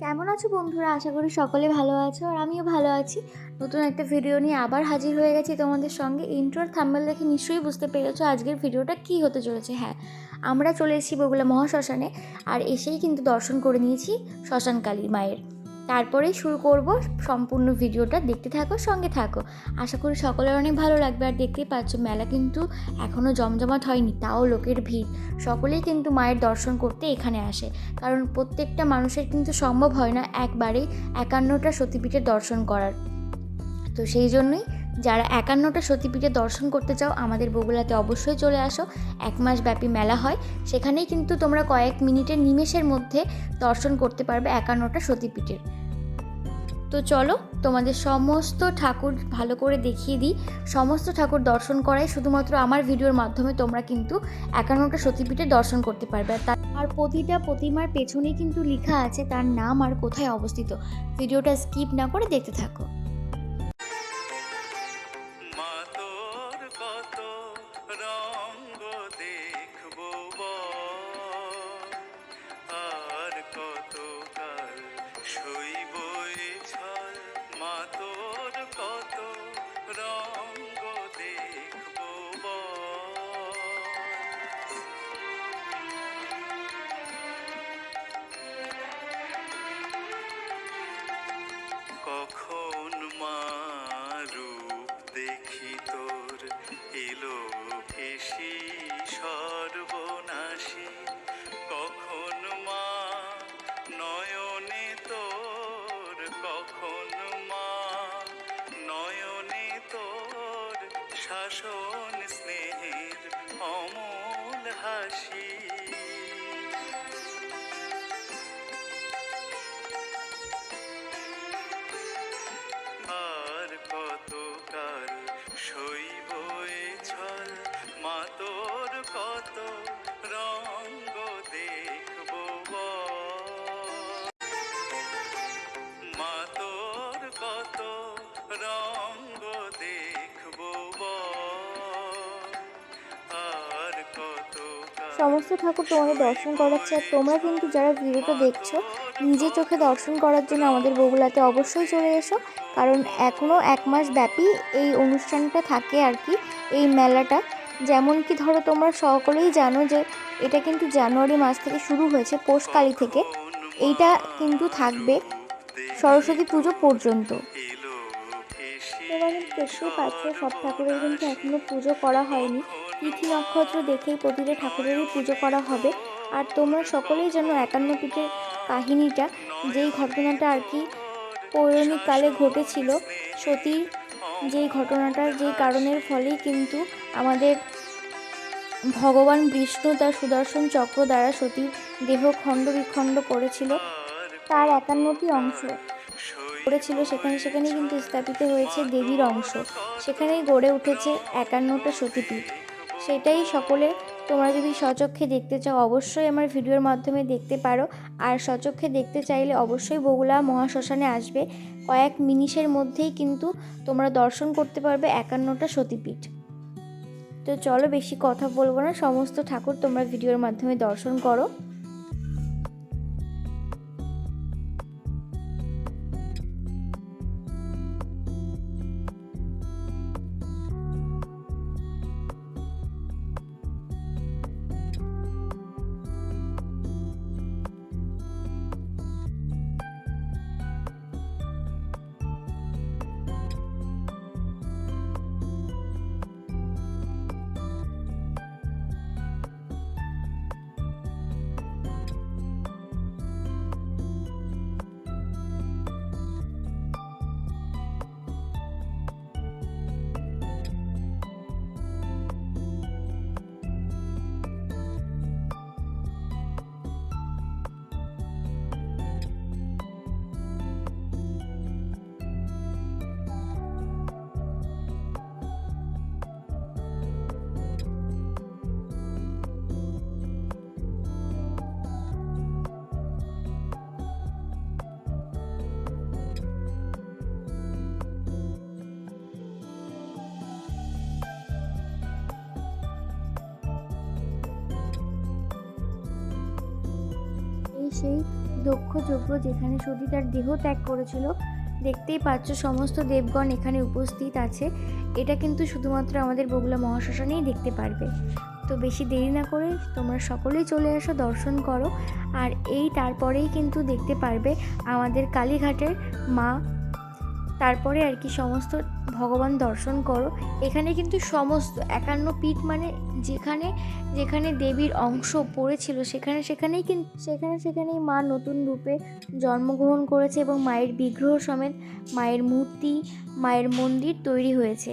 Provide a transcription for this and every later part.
কেমন আছো বন্ধুরা? আশা করি সকলে ভালো আছো আর আমিও ভালো আছি। নতুন একটা ভিডিও নিয়ে আবার হাজির হয়ে গেছি তোমাদের সঙ্গে। ইন্ট্রোর থাম্বেল দেখে নিশ্চয়ই বুঝতে পেরেছ আজকের ভিডিওটা কী হতে চলেছে। হ্যাঁ আমরা চলে এসেছি বগুলা মহাশ্মশানে আর এসেই কিন্তু দর্শন করে নিয়েছি শ্মশান কালী মায়ের। তারপরেই শুরু করব সম্পূর্ণ ভিডিওটা। দেখতে থাকো, সঙ্গে থাকো। আশা করি সকলের অনেক ভালো লাগবে। আর দেখতেই পাচ্ছ, মেলা কিন্তু এখনও জমজমাট হয়নি, তাও লোকের ভিড়। সকলেই কিন্তু মায়ের দর্শন করতে এখানে আসে। কারণ প্রত্যেকটা মানুষের কিন্তু সম্ভব হয় না একবারেই একান্নটা সতীপীঠের দর্শন করার। তো সেই জন্যই যারা একান্নটা সতীপীঠে দর্শন করতে চাও, আমাদের বগুলাতে অবশ্যই চলে আসো। এক মাস ব্যাপী মেলা হয়। সেখানেই কিন্তু তোমরা কয়েক মিনিটের নিমেষের মধ্যে দর্শন করতে পারবে একান্নটা সতীপীঠের। তো চলো, তোমাদের সমস্ত ঠাকুর ভালো করে দেখিয়ে দিই। সমস্ত ঠাকুর দর্শন করাই শুধুমাত্র আমার ভিডিওর মাধ্যমে তোমরা কিন্তু একান্নটা সতীপীঠে দর্শন করতে পারবে। আর আর প্রতিটা প্রতিমার পেছনে কিন্তু লেখা আছে তার নাম আর কোথায় অবস্থিত। ভিডিওটা স্কিপ না করে দেখতে থাকো। শাসন স্নেহের সমস্ত ঠাকুর তোমাদের দর্শন করাচ্ছে আর তোমরা কিন্তু যারা ভিডিওটা দেখছ নিজে চোখে দর্শন করার জন্য আমাদের বগুলাতে অবশ্যই চলে এসো। কারণ এখনও এক মাস ব্যাপী এই অনুষ্ঠানটা থাকে আর কি এই মেলাটা। যেমন কি ধরো তোমরা সকলেই জানো যে এটা কিন্তু জানুয়ারি মাস থেকে শুরু হয়েছে পৌষকালী থেকে। এইটা কিন্তু থাকবে সরস্বতী পুজো পর্যন্ত। তোমরা দেখতেই পাচ্ছ সব ঠাকুরের কিন্তু এখনও পুজো করা হয়নি। তিথি নক্ষত্র দেখেই প্রতিটা ঠাকুরেরই পুজো করা হবে। আর তোমরা সকলেই যেন একান্ন পীঠের কাহিনীটা, যেই ঘটনাটা আর কি পৌরাণিক কালে ঘটেছিল সতীর যেই ঘটনাটার যেই কারণের ফলেই কিন্তু আমাদের ভগবান বিষ্ণু তার সুদর্শন চক্র দ্বারা সতীর দেহ খণ্ড বিখণ্ড করেছিল, তার একান্নটি অংশ। করেছিল, সেখানে সেখানে কিন্তু স্থাপিত হয়েছে দেবীর অংশ। সেখানেই গড়ে উঠেছে একান্নটা সতীপীঠ। সেটাই সকলে তোমরা যদি সচক্ষে দেখতে চাও, অবশ্যই আমার ভিডিওর মাধ্যমে দেখতে পারো। আর সচক্ষে দেখতে চাইলে অবশ্যই বগুলা মহাশ্মশানে আসবে। কয়েক মিনিটের মধ্যেই কিন্তু তোমরা দর্শন করতে পারবে একান্নটা সতীপীঠ। তো চলো বেশি কথা বলব না, সমস্ত ঠাকুর তোমরা ভিডিওর মাধ্যমে দর্শন করো। সেই দক্ষ যজ্ঞ যেখানে সতী তার দেহ ত্যাগ করেছিল, দেখতেই পাচ্ছ সমস্ত দেবগণ এখানে উপস্থিত আছে। এটা কিন্তু শুধুমাত্র আমাদের বগুলা মহাশ্মশানেই দেখতে পারবে। তো বেশি দেরি না করে তোমরা সকলেই চলে আসো দর্শন করো। আর এই তারপরেই কিন্তু দেখতে পারবে আমাদের কালীঘাটের মা। তারপরে আর কি সমস্ত ভগবান দর্শন করো। এখানে কিন্তু সমস্ত একান্ন পীঠ মানে যেখানে যেখানে দেবীর অংশ পড়েছিল, সেখানে, সেখানেই কিন্তু সেখানে, সেখানেই মা নতুন রূপে জন্মগ্রহণ করেছে এবং মায়ের বিগ্রহ সমেত মায়ের মূর্তি, মায়ের মন্দির তৈরি হয়েছে।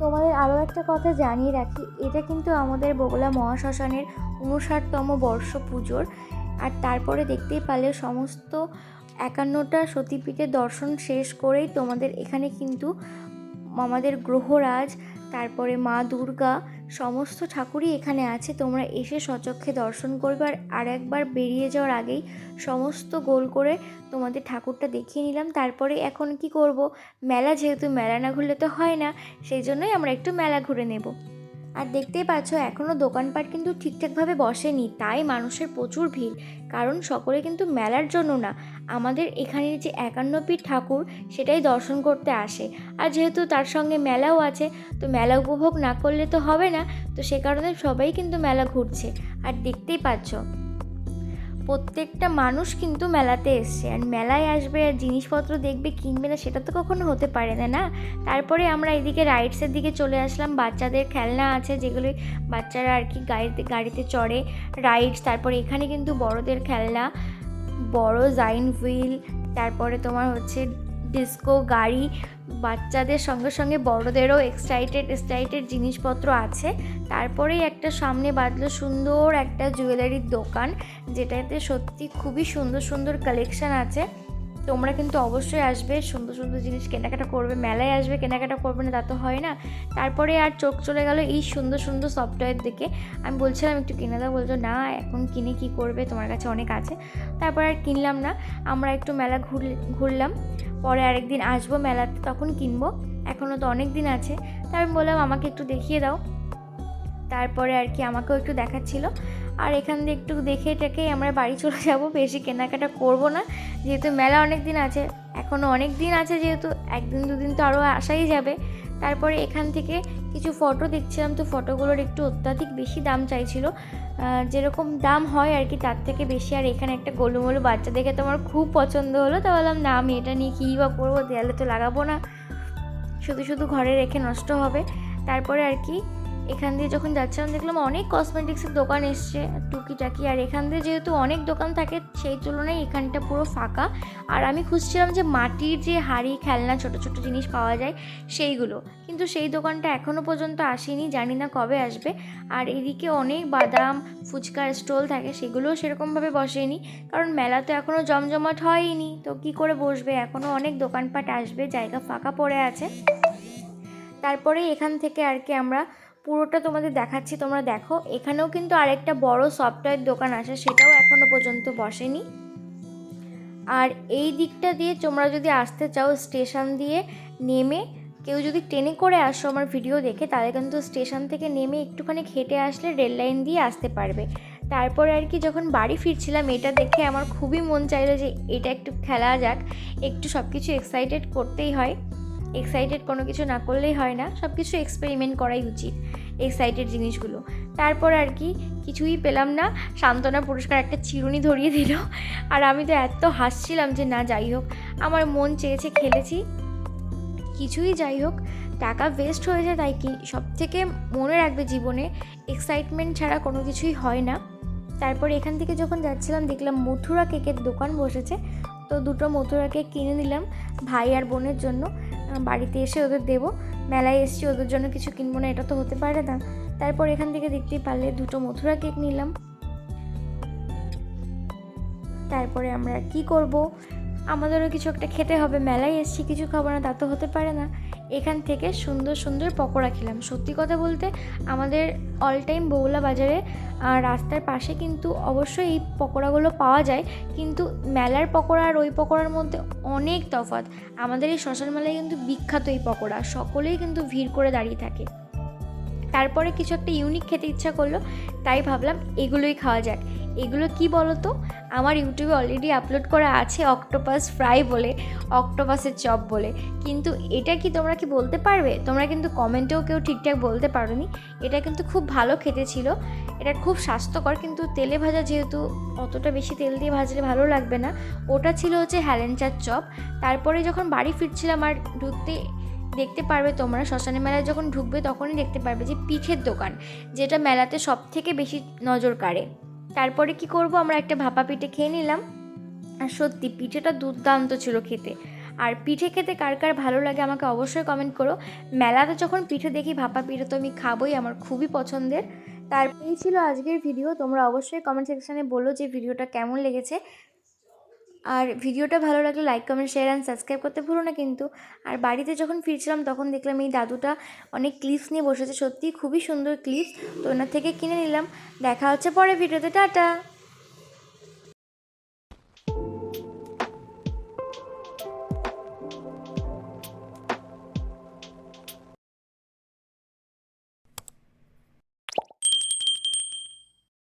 তোমাদের আরও একটা কথা জানিয়ে রাখি, এটা কিন্তু আমাদের বগলা মহাশ্মশানের উনষাটতম বর্ষ পুজোর। আর তারপরে দেখতেই পালে সমস্ত একান্নটা সতীপীঠের দর্শন শেষ করেই তোমাদের এখানে কিন্তু আমাদের গ্রহরাজ, তারপরে মা দুর্গা সমস্ত ঠাকুরই এখানে আছে, তোমরা এসে সচক্ষে দর্শন করবে। আর একবার বেরিয়ে যাওয়ার আগেই সমস্ত গোল করে তোমাদের ঠাকুরটা দেখিয়ে নিলাম। তারপরে এখন কি করব? মেলা যেহেতু মেলা না ঘুরলে তো হয় না, সেই জন্যই আমরা একটু মেলা ঘুরে নেব। আর দেখতেই পাচ্ছ এখনও দোকানপাট কিন্তু ঠিকঠাকভাবে বসেনি, তাই মানুষের প্রচুর ভিড়। কারণ সকলে কিন্তু মেলার জন্য না, আমাদের এখানের যে একান্ন পীঠ ঠাকুর, সেটাই দর্শন করতে আসে। আর যেহেতু তার সঙ্গে মেলাও আছে, তো মেলা উপভোগ না করলে তো হবে না, তো সে কারণে সবাই কিন্তু মেলা ঘুরছে। আর দেখতেই পাচ্ছ প্রত্যেকটা মানুষ কিন্তু মেলাতে এসছে। আর মেলায় আসবে আর জিনিসপত্র দেখবে, কিনবে না, সেটা তো কখনো হতে পারে না না? তারপরে আমরা এদিকে রাইডসের দিকে চলে আসলাম। বাচ্চাদের খেলনা আছে, যেগুলো বাচ্চারা আর কি গাড়িতে গাড়িতে চড়ে রাইডস তারপরে এখানে কিন্তু বড়দের খেলনা, বড় জাইন হুইল তারপরে তোমার হচ্ছে ডিস্কো গাড়ি বাচ্চাদের সঙ্গে সঙ্গে বড়দেরও এক্সাইটেড এক্সাইটেড জিনিসপত্র আছে। তারপরেই একটা সামনে বাঁধলো সুন্দর একটা জুয়েলারির দোকান, যেটাতে সত্যি খুবই সুন্দর সুন্দর কালেকশান আছে। তোমরা কিন্তু অবশ্যই আসবে, সুন্দর সুন্দর জিনিস কেনাকাটা করবে, মেলায় আসবে, কেনাকাটা করবে না, তা তো হয় না। তারপরে আর চোখ চলে গেল এই সুন্দর সুন্দর সফটওয়্যার দিকে। আমি বলছিলাম একটু কিনে দাও বলছো না, এখন কিনে কি করবে, তোমার কাছে অনেক আছে। তারপর আর কিনলাম না, আমরা একটু মেলা ঘুর, ঘুরলাম। পরে আরেকদিন আসব মেলাতে, তখন কিনবো এখনও তো অনেক দিন আছে। তাই আমি বললাম, আমাকে একটু দেখিয়ে দাও। তারপরে আর কি আমাকেও একটু দেখাচ্ছিল। আর এখান দিয়ে একটু দেখে টেকেই আমরা বাড়ি চলে যাব, বেশি কেনাকাটা করব না। যেহেতু মেলা অনেক দিন আছে এখনও অনেক দিন আছে যেহেতু, একদিন দুদিন তো আরও আসাই যাবে। তারপরে এখান থেকে কিছু ফটো দেখছিলাম, তো ফটোগুলোর একটু অত্যাধিক বেশি দাম চাইছিল। যেরকম দাম হয় আর কি, তার থেকে বেশি। আর এখানে একটা গোলুমোলু বাচ্চা দেখে তো আমার খুব পছন্দ হলো, তো বললাম না, আমি এটা নিয়ে কী বা করব? দেয়ালে তো লাগাবো না। শুধু শুধু ঘরে রেখে নষ্ট হবে। তারপরে আর কি এখান দিয়ে যখন যাচ্ছিলাম, দেখলাম অনেক কসমেটিক্সের দোকান এসছে, টুকিটাকি। আর এখান দিয়ে যেহেতু অনেক দোকান থাকে, সেই তুলনায় এখানটা পুরো ফাঁকা। আর আমি খুঁজছিলাম যে মাটির যে হাড়ি, খেলনা, ছোট ছোট জিনিস পাওয়া যায়, সেইগুলো। কিন্তু সেই দোকানটা এখনও পর্যন্ত আসেনি, জানি না কবে আসবে। আর এদিকে অনেক বাদাম, ফুচকার স্টল থাকে, সেগুলোও সেরকমভাবে বসেনি। কারণ মেলা তো এখনও জমজমাট হয়নি। তো কি করে বসবে? এখনও অনেক দোকানপাট আসবে, জায়গা ফাঁকা পড়ে আছে। তারপরে এখান থেকে আর কি আমরা পুরোটা তোমাদের দেখাচ্ছি, তোমরা দেখো। এখানেও কিন্তু আরেকটা বড় সফটওয়্যার দোকান আছে, সেটাও এখনও পর্যন্ত বসেনি। আর এই দিকটা দিয়ে তোমরা যদি আসতে চাও স্টেশন দিয়ে নেমে, কেউ যদি ট্রেনে করে আসো আমার ভিডিও দেখে, তাহলে কিন্তু স্টেশন থেকে নেমে একটুখানি হেঁটে আসলে রেল লাইন দিয়ে আসতে পারবে। তারপরে আর কি যখন বাড়ি ফিরছিলাম, এটা দেখে আমার খুবই মন চাইলো যে এটা একটু খেলা যাক, একটু সব কিছু এক্সাইটেড করতেই হয়। এক্সাইটেড কোনো কিছু না করলেই হয় না সব কিছু এক্সপেরিমেন্ট করাই উচিত এক্সাইটেড জিনিসগুলো। তারপর আর কি, কিছুই পেলাম না, সান্ত্বনা পুরস্কার একটা চিরুনি ধরিয়ে দিল। আর আমি তো এত হাসছিলাম যে না, যাই হোক, আমার মন চেয়েছে খেলেছি। কিছুই যাই হোক, টাকা ওয়েস্ট হয়ে যায় তাই কি সব থেকে মনে রাখবে জীবনে এক্সাইটমেন্ট ছাড়া কোনো কিছুই হয় না। তারপর এখান থেকে যখন যাচ্ছিলাম, দেখলাম মথুরা কেকের দোকান বসেছে। তো দুটো মথুরা কেক কিনে নিলাম, ভাই আর বোনের জন্য। বাড়িতে এসে ওদের দেবো। মেলায় এসেছি, ওদের জন্য কিছু কিনবো না, এটা তো হতে পারে না। তারপর এখান থেকে দেখতেই পারলে দুটো মথুরা কেক নিলাম। তারপরে আমরা কি করব? আমাদেরও কিছু একটা খেতে হবে, মেলায় এসছি, কিছু খাব না, তা তো হতে পারে না। এখান থেকে সুন্দর সুন্দর পকোড়া খেলাম। সত্যি কথা বলতে আমাদের অল টাইম বৌলা বাজারে রাস্তার পাশে কিন্তু অবশ্যই এই পকোড়াগুলো পাওয়া যায়। কিন্তু মেলার পকোড়া আর ওই পকোড়ার মধ্যে অনেক তফাৎ। আমাদের এই শ্মশান মেলায় কিন্তু বিখ্যাত এই পকোড়া। সকলেই কিন্তু ভিড় করে দাঁড়িয়ে থাকে। তারপরে কিছু একটা ইউনিক খেতে ইচ্ছা করল, তাই ভাবলাম এগুলোই খাওয়া যাক। এগুলো কি বলো তো আমার ইউটিউবে অলরেডি আপলোড করা আছে অক্টোপাস ফ্রাই বলে অক্টোপাসের চপ বলে। কিন্তু এটা কি তোমরা কি বলতে পারবে? তোমরা কিন্তু কমেন্টেও কেউ ঠিকঠাক বলতে পারোনি। এটা কিন্তু খুব ভালো খেতে ছিল। এটা খুব স্বাস্থ্যকর, কিন্তু তেলে ভাজা যেহেতু অতটা বেশি তেল দিয়ে ভাজলে ভালো লাগবে না, ওটা ছিল হচ্ছে হ্যালেঞ্চার চপ। তারপরে যখন বাড়ি ফিরছিলাম আর ঢুকতে, দেখতে পারবে তোমরা শ্মশানে মেলায় যখন ঢুকবে তখনই দেখতে পারবে যে পিঠের দোকান, যেটা মেলাতে সব থেকে বেশি নজর কাড়ে। তারপরে কি করব? আমরা একটা ভাপা পিঠে খেয়ে নিলাম। আর সত্যি, পিঠেটা দুর্দান্ত ছিল খেতে। আর পিঠে খেতে কার কার ভালো লাগে আমাকে অবশ্যই কমেন্ট করো। মেলাতে যখন পিঠে দেখি ভাপা পিঠে তো আমি খাবোই, আমার খুবই পছন্দের। তার এই ছিল আজকের ভিডিও তোমরা অবশ্যই কমেন্ট সেকশানে বলো যে ভিডিওটা কেমন লেগেছে। আর ভিডিওটা ভালো লাগলে like comment share and subscribe করতে ভুলো না কিন্তু। আর বাড়িতে যখন ফিরছিলাম তখন দেখলাম এই দাদুটা অনেক ক্লিপস নিয়ে বসেছে, সত্যিই খুবই সুন্দর ক্লিপস তো ওনার থেকে কিনে নিলাম। দেখা হচ্ছে পরে ভিডিওতে টাটা!